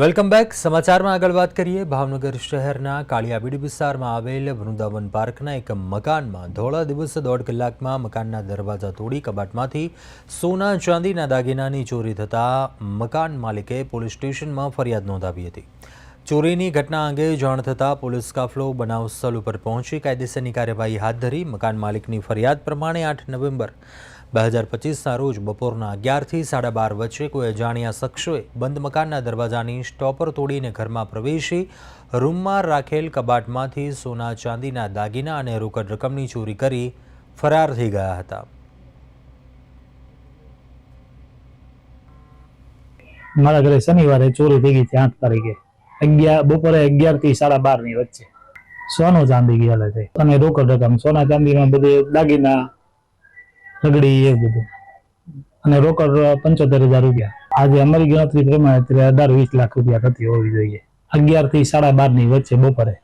Welcome back. સમાચારમાં આગળ વાત કરીએ. ભાવનગર શહેરના કાળિયાબીડ વિસ્તારમાં આવેલ વૃંદાવન પાર્કના એક મકાનમાં ધોળા દિવસે દોઢ કલાકમાં મકાનના દરવાજા તોડી કબાટમાંથી સોના, ચાંદીના દાગીનાની ચોરી થતાં મકાન માલિકે પોલીસ સ્ટેશનમાં ફરિયાદ નોંધાવી હતી. ચોરીની ઘટના અંગે જાણ થતાં પોલીસ કાફલો બનાવ સ્થળ ઉપર પહોંચી કાયદેસરની કાર્યવાહી હાથ ધરી મકાન માલિકની ફરિયાદ પ્રમાણે આઠ નવેમ્બર બે હજાર પચીસના રોજ બપોરના અગિયારથી સાડા બાર વચ્ચે કોઈ અજાણ્યા શખ્સોએ બંધ મકાનના દરવાજાની સ્ટોપર તોડીને ઘરમાં પ્રવેશી રૂમમાં રાખેલ કબાટમાંથી સોના ચાંદીના દાગીના અને રોકડ રકમની ચોરી કરી ફરાર થઈ ગયા હતા. મારા ઘરે શનિવારે ચોરી થઈ ગઈ હતી આઠ તારીખે અગિયાર, બપોરે અગિયારથી સાડા બારની વચ્ચે સોનું ચાંદી ગયા છે અને રોકડ રકમ, સોના ચાંદીમાં બધે દાગીના રગડી એ બધું અને રોકડ પંચોતેર હજાર રૂપિયા. આજે અમારી ગણતરી પ્રમાણે અઢાર વીસ લાખ રૂપિયા થતી હોવી જોઈએ. અગિયારથી સાડા બારની વચ્ચે બપોરે.